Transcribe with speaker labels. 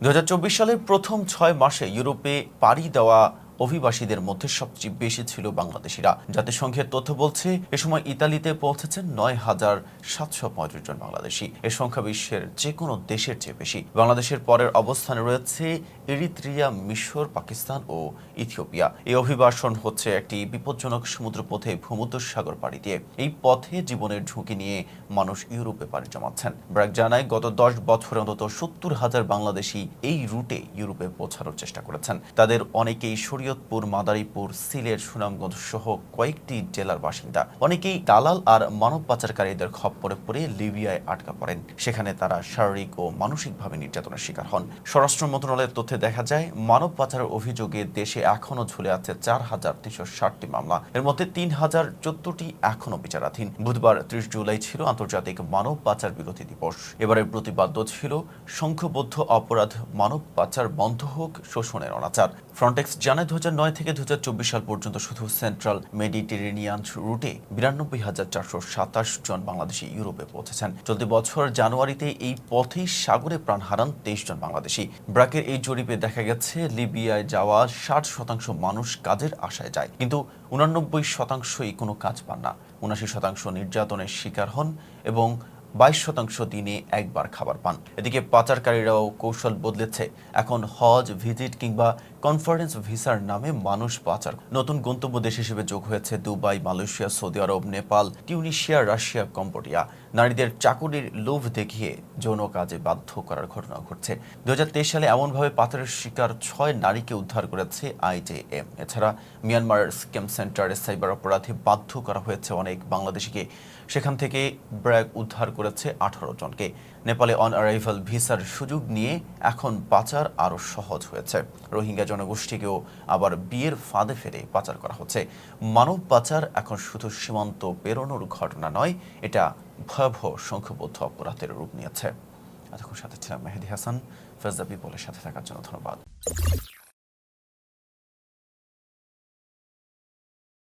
Speaker 1: দু হাজার চব্বিশ সালের প্রথম ছয় মাসে ইউরোপে পাড়ি দেওয়া অভিবাসীদের মধ্যে সবচেয়ে বেশি ছিল বাংলাদেশিরা। জাতিসংঘের তথ্য বলছে, এ সময় ইতালিতে পৌঁছেছেন নয় হাজার সাতশো পঁয়ত্রিশ জন বাংলাদেশি। এ সংখ্যা বিশ্বের যে কোনো দেশের চেয়ে বেশি। বাংলাদেশের পরের অবস্থানে রয়েছে এরিত্রিয়া, মিশর, পাকিস্তান ও ইথিওপিয়া। এই অভিবাসন হচ্ছে একটি বিপজ্জনক সমুদ্রপথে ভূমধ্যসাগর পাড়ি দিয়ে। এই পথে জীবনের ঝুঁকি নিয়ে মানুষ ইউরোপে পাড়ি জমাচ্ছেন। ব্র্যাক জানায়, গত দশ বছরে অন্তত সত্তর হাজার বাংলাদেশি এই রুটে ইউরোপে পৌঁছানোর চেষ্টা করেছেন। তাদের অনেকেই শরীয়তপুর মাদারীপুর, সিলেট, সুনামগঞ্জ সহ কয়েকটি জেলার বাসিন্দা। অনেকেই দালাল আর মানব পাচারকারীদের খপ্পরে পড়ে লিবিয়ায় আটকা পড়েন। সেখানে তারা শারীরিক ও মানসিকভাবে নির্যাতনের শিকার হন। স্বরাষ্ট্র মন্ত্রণালয়ের তথ্যে দেখা যায়, মানব পাচারের অভিযোগে দেশে এখনও ঝুলে আছে চার হাজার তিনশো ষাটটি মামলা। এর মধ্যে তিন হাজার চোদ্দটি এখনও বিচারাধীন। বুধবার ত্রিশ জুলাই ছিল আন্তর্জাতিক মানব পাচার বিরোধী দিবস। এবারের প্রতিবাদ্য ছিল, সংঘবদ্ধ অপরাধ মানব পাচার বন্ধ হোক, শোষণের অনাচার। ফ্রন্টেক্স জানায় দু হাজার নয় থেকে দু হাজার চব্বিশ সাল পর্যন্ত শুধু সেন্ট্রাল মেডিটেরেনিয়ান রুটে বিরানব্বই হাজার চারশো সাতাশ জন বাংলাদেশি ইউরোপে পৌঁছেছেন। চলতি বছর জানুয়ারিতে এই পথেই সাগরে প্রাণ হারান তেইশ জন বাংলাদেশি। ব্র্যাকের এই জরিপে দেখা গেছে, লিবিয়ায় যাওয়া ষাট শতাংশ মানুষ কাজের আশায় যায়, কিন্তু উনানব্বই শতাংশই কোনো কাজ পান না। উনাশি শতাংশ নির্যাতনের শিকার হন এবং বাইশ শতাংশ দিনে একবার খাবার পান। এদিকে পাচারকারীরাও কৌশল বদলেছে। এখন হজ, ভিজিট কিংবা কনফারেন্স ভিসার নামে মানুষ পাচার নতুন গন্তব্য দেশ হিসেবে যোগ হয়েছে Dubai, Malaysia, Saudi Arab, Nepal, Tunisia, Russia, Cambodia. নারীদের চাকুরির লোভ দেখিয়ে যৌন কাজে বাধ্য করার ঘটনা ঘটছে। দু সালে এমনভাবে পাচারের শিকার ছয় নারীকে উদ্ধার করেছে আইজেএম এছাড়া মিয়ানমারের স্ক্যাম সেন্টারে সাইবার অপরাধে বাধ্য করা হয়েছে অনেক বাংলাদেশিকে। সেখান থেকে ব্র্যাক উদ্ধার করেছে আঠারো জনকে। নেপালে অন অ্যারাইভাল ভিসার সুযোগ নিয়ে এখন পাচার আরও সহজ হয়েছে। রোহিঙ্গা জনগোষ্ঠীকেও আবার বিয়ের ফাঁদে ফেলে পাচার করা হচ্ছে। মানব পাচার এখন শুধু সীমান্ত পেরোনোর ঘটনা নয়, এটা ভয়াবহ সংখ্যবদ্ধ অপরাধের রূপ নিয়েছে। এতক্ষণ সাথে ছিলাম মেহেদি হাসান। ফেজদা বলে সাথে থাকার জন্য ধন্যবাদ।